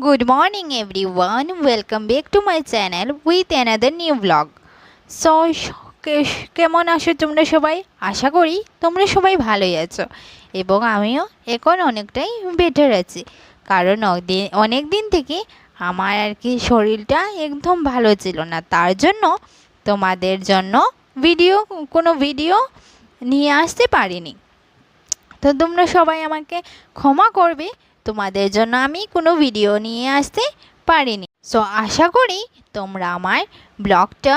Morning, everyone. Welcome back to my channel with another new vlog. So স- কেমন আছো তোমরা সবাই? আশা করি তোমরা সবাই ভালোই আছো। এবং আমিও এখন অনেকটাই বেটার আছি। কারণ অনেক দিন থেকে আমার আর কি শরীরটা একদম ভালো ছিল না। তার জন্য তোমাদের জন্য ভিডিও কোনো ভিডিও নিয়ে আসতে পারিনি। তো তোমরা সবাই আমাকে ক্ষমা করবে তোমাদের জন্য আমি কোনো ভিডিও নিয়ে আসতে পারিনি। সো আশা করি তোমরা আমার ব্লগটা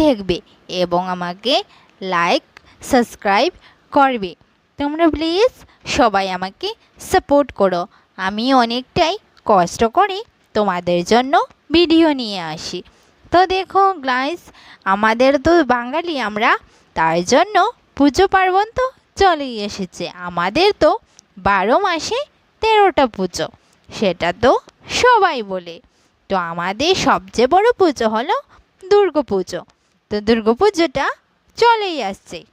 দেখবে এবং আমাকে লাইক সাবস্ক্রাইব করবে। তোমরা প্লিজ সবাই আমাকে সাপোর্ট করো। আমি অনেকটাই কষ্ট করে তোমাদের জন্য ভিডিও নিয়ে আসি। তো দেখো গ্লাইস আমাদের তো বাঙালি আমরা, তার জন্য পুজো পার্বণ তো চলেই এসেছে। আমাদের তো বারো মাসে তেরোটা পুজো সেটা তো সবাই বলে। তো আমাদের সবচেয়ে বড় পুজো হলো দুর্গা পুজো। তো দুর্গা পুজোটা চলেই আসছে।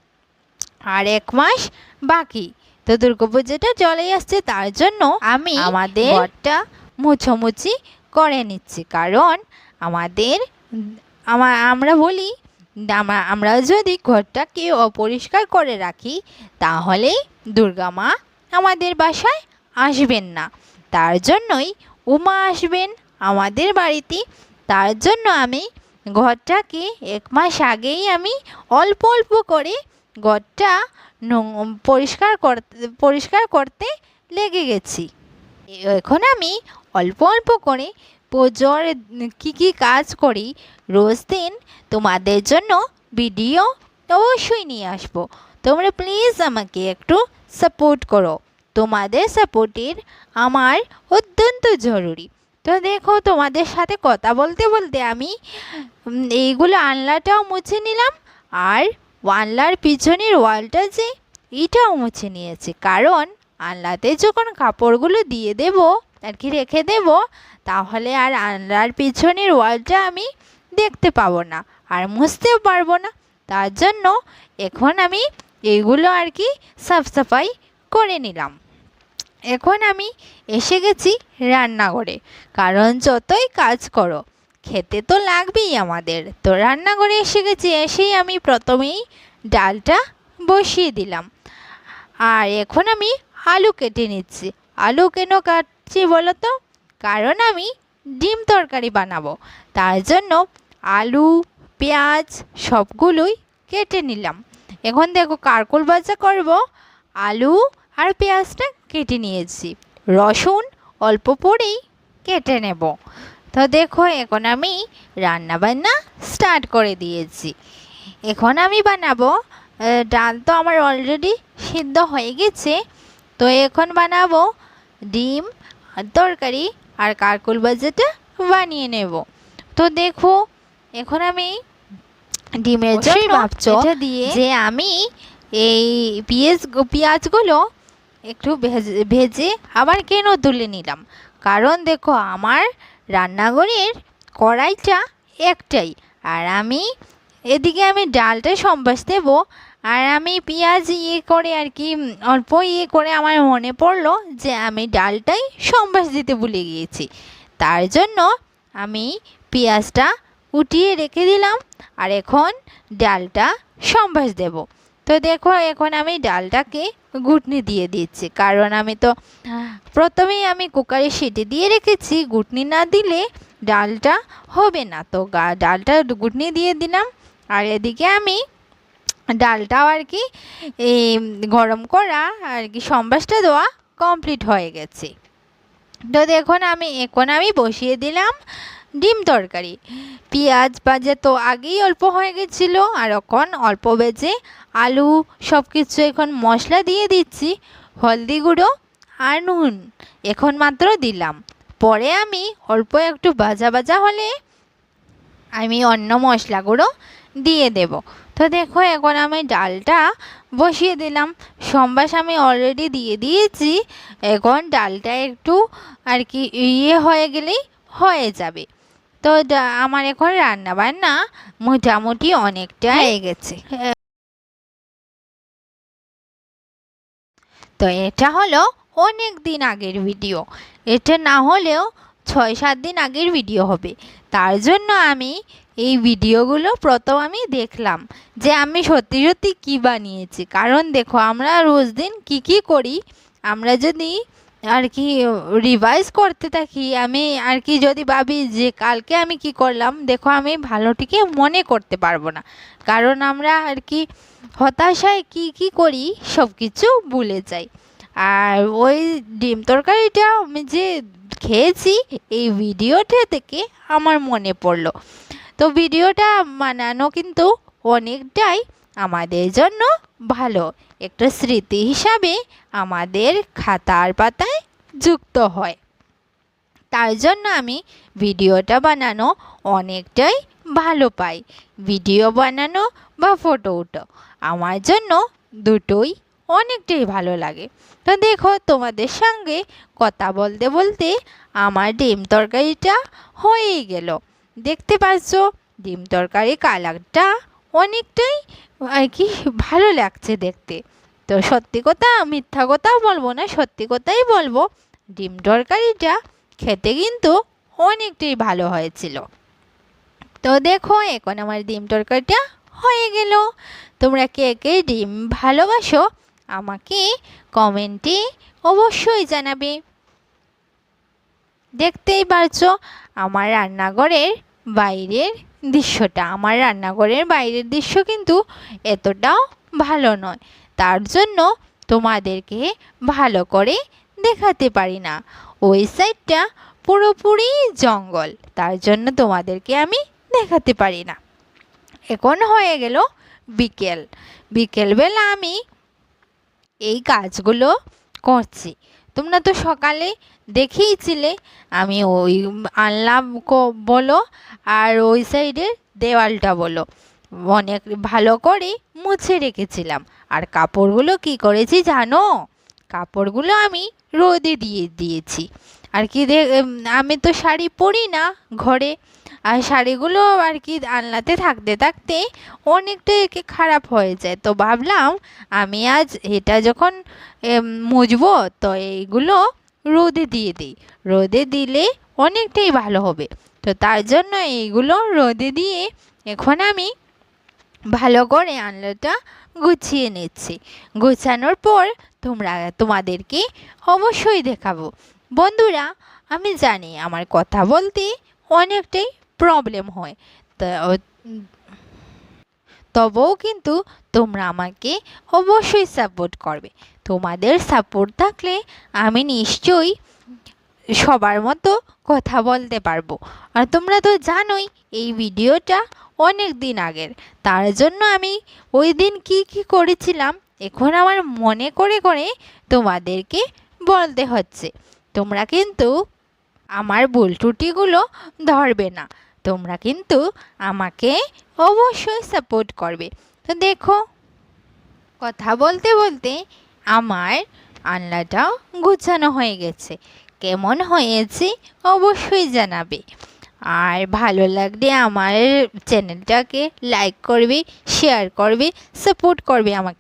আর এক মাস বাকি। তো দুর্গা পুজোটা চলেই আসছে তার জন্য আমি আমাদের ঘরটা মুছোমুছি করে নিচ্ছি। কারণ আমাদের আমা আমরা বলি আমা- আমরা যদি ঘরটাকে অপরিষ্কার করে রাখি তাহলে দুর্গা মা আমাদের বাসায় আসবেন না। তার জন্যই উমা আসবেন আমাদের বাড়িতে। তার জন্য আমি ঘরটাকে এক মাস আগেই আমি অল্প অল্প করে ঘরটা পরিষ্কার করতে পরিষ্কার করতে লেগে গেছি। এখন আমি অল্প অল্প করে পুজোর কী কী কাজ করি রোজ দিন তোমাদের জন্য ভিডিও অবশ্যই নিয়ে আসব। তোমরা প্লিজ আমাকে একটু সাপোর্ট করো। তোমাদের সাপোর্টের আমার অত্যন্ত জরুরি। তো দেখো, তোমাদের সাথে কথা বলতে বলতে আমি এইগুলো আনলাটাও মুছে নিলাম আর আনলার পিছনের ওয়ালটা যে এটাও মুছে নিয়েছি। কারণ আনলাতে যখন কাপড়গুলো দিয়ে দেব আর কি রেখে দেব, তাহলে আর আনলার পিছনের ওয়ালটা আমি দেখতে পাবো না আর মুছতেও পারব না। তার জন্য এখন আমি এইগুলো আর কি সাফ সাফাই করে নিলাম। এখন আমি এসে গেছি রান্নাঘরে। কারণ যতই কাজ করো, খেতে তো লাগবেই আমাদের। তো রান্নাঘরে এসে গেছি, এসেই আমি প্রথমেই ডালটা বসিয়ে দিলাম। আর এখন আমি আলু কেটে নিচ্ছি। আলু কেন কাটছি বলো তো কারণ আমি ডিম তরকারি বানাবো। তার জন্য আলু, পেঁয়াজ সবগুলোই কেটে নিলাম। এখন দেখো কারকুল ভাজা করব, আলু আর পেঁয়াজটা কেটে নিয়েছি। রসুন অল্প পরেই কেটে নেব। তো দেখো এখন আমি রান্না বান্না স্টার্ট করে দিয়েছি। এখন আমি বানাবো ডাল তো আমার অলরেডি সিদ্ধ হয়ে গেছে। তো এখন বানাবো ডিম আর তরকারি আর কারকুল ভাজাটা বানিয়ে নেব। তো দেখো এখন আমি ডিমের জন্য দিয়ে যে আমি এই পেঁয়াজ পেঁয়াজগুলো একটু ভেজে আবার কেন তুলে নিলাম? কারণ দেখো আমার রান্নাঘরের কড়াইটা একটাই। আর আমি, এদিকে আমি ডালটা সম্বাস দেবো। আর আমি পেঁয়াজ ইয়ে করে আর কি অল্প ইয়ে করে আমার মনে পড়ল যে আমি ডালটাই সম্বাস দিতে ভুলে গিয়েছি। তার জন্য আমি পেঁয়াজটা উঠিয়ে রেখে দিলাম। আর এখন ডালটা সম্বাস দেব। তো দেখো এখন আমি ডালটাকে ঘুটনি দিয়ে দিচ্ছি। কারণ আমি তো প্রথমেই আমি কুকারে সিটি দিয়ে রেখেছি, ঘুটনি না দিলে ডালটা হবে না। তো ডালটা ঘুটনি দিয়ে দিলাম। আর এদিকে আমি ডালটাও আর কি গরম করা আর কি সম্বাসটা দেওয়া কমপ্লিট হয়ে গেছে। তো দেখুন আমি, এখন আমি বসিয়ে দিলাম। ডিম তরকারি। পেঁয়াজ ভাজা তো আগেই অল্প হয়ে গেছিল, আর এখন অল্প বেজে আলু সব কিছু এখন মশলা দিয়ে দিচ্ছি, হলদি গুঁড়ো আর নুন, এখন মাত্র দিলাম। পরে আমি অল্প একটু ভাজা ভাজা হলে আমি অন্য মশলাগুলো দিয়ে দেব। তো দেখো, এখন আমি ডালটা বসিয়ে দিলাম। সম্বাস আমি অলরেডি দিয়ে দিয়েছি, এখন ডালটা একটু আর কি ইয়ে হয়ে গেলেই হয়ে যাবে। তো আমার এখন রান্না বান্না মোটামুটি অনেকটা হয়ে গেছে। তো এটা হলো অনেক দিন আগের ভিডিও। এটা না হলেও ছয় সাত দিন আগের ভিডিও হবে। তার জন্য আমি এই ভিডিওগুলো প্রথম আমি দেখলাম যে আমি সত্যি সত্যি কী বানিয়েছি। কারণ দেখো আমরা রোজ দিন কী কী করি আমরা যদি আর কি রিভাইজ করতে থাকি। আমি আর কি যদি ভাবি যে কালকে আমি কি করলাম, দেখো আমি ভালোটিকে মনে করতে পারব না। কারণ আমরা আর কি হতাশায় কি কি করি সব কিছু ভুলে যাই। আর ওই ডিম তরকারিটা আমি যে খেয়েছি, এই ভিডিওটা থেকে আমার মনে পড়ল। তো ভিডিওটা বানানো কিন্তু অনেকটাই আমাদের জন্য ভালো। একটা স্মৃতি হিসাবে আমাদের খাতার পাতায় যুক্ত হয়। তার জন্য আমি ভিডিওটা বানানো অনেকটাই ভালো পাই। ভিডিও বানানো বা ফটো উঠো আমার জন্য দুটোই অনেকটাই ভালো লাগে। তো দেখো, তোমাদের সঙ্গে কথা বলতে বলতে আমার ডিম তরকারিটা হয়েই গেল। দেখতে পাচ্ছ, ডিম তরকারি কালারটা অনেকটাই, আর কি, ভালো লাগছে দেখতে। তো সত্যি কথা, মিথ্যা কথাও বলব না, সত্যি কথাই বলব, ডিম তরকারিটা খেতে কিন্তু অনেকটাই ভালো হয়েছিল। তো দেখো, এখন আমার ডিম তরকারিটা হয়ে গেল। তোমরা কে কে ডিম ভালোবাসো আমাকে কমেন্টে অবশ্যই জানাবে। দেখতেই পারছ, আমার রান্নাঘরের বাইরের দৃশ্যটা, আমার রান্নাঘরের বাইরের দৃশ্য কিন্তু এতটাও ভালো নয়। তার জন্য তোমাদেরকে ভালো করে দেখাতে পারি না। ওই সাইডটা পুরোপুরি জঙ্গল, তার জন্য তোমাদেরকে আমি দেখাতে পারি না। এখন হয়ে গেল বিকেল। বিকেলবেলা আমি এই কাজগুলো করছি। তোমরা তো সকালে দেখেইছিলে, আমি ওই আনলাম বলো আর ওই সাইডের দেওয়ালটা বলো। অনেক ভালো করে মুছে রেখেছিলাম। আর কাপড়গুলো কি করেছি জানো? কাপড়গুলো আমি রোদে দিয়ে দিয়েছি। আর কি আমি তো শাড়ি পরি না ঘরে। আর শাড়িগুলো আর কি আনলাতে থাকতে থাকতে অনেকটা একে খারাপ হয়ে যায়। তো ভাবলাম আমি আজ এটা যখন মুছবো তো এইগুলো রোদে দিয়ে দিই। রোদে দিলে অনেকটাই ভালো হবে। তো তার জন্য এইগুলো রোদে দিয়ে এখন আমি ভালো করে আনলাটা গুছিয়ে নিচ্ছি। গুছানোর পর তোমরা, তোমাদেরকে অবশ্যই দেখাবো। বন্ধুরা, আমি জানি আমার কথা বলতে অনেকটাই প্রবলেম হয়। তা, তবুও কিন্তু তোমরা আমাকে অবশ্যই সাপোর্ট করবে। তোমাদের সাপোর্ট থাকলে আমি নিশ্চয়ই সবার মতো কথা বলতে পারব। আর তোমরা তো জানোই, এই ভিডিওটা অনেক দিন আগের। তার জন্য আমি ওই দিন কি কি করেছিলাম, এখন আমার মনে করে করে তোমাদেরকে বলতে হচ্ছে। তোমরা কিন্তু আমার ভুল ত্রুটিগুলো ধরবে না। তোমরা কিন্তু আমাকে অবশ্যই সাপোর্ট করবে। তো দেখো, কথা বলতে বলতে আমার আনলাটাও গুছানো হয়ে গেছে। কেমন হয়েছে অবশ্যই জানাবে। আর ভালো লাগলে আমার চ্যানেলটাকে লাইক করবে শেয়ার করবে সাপোর্ট করবে আমাকে।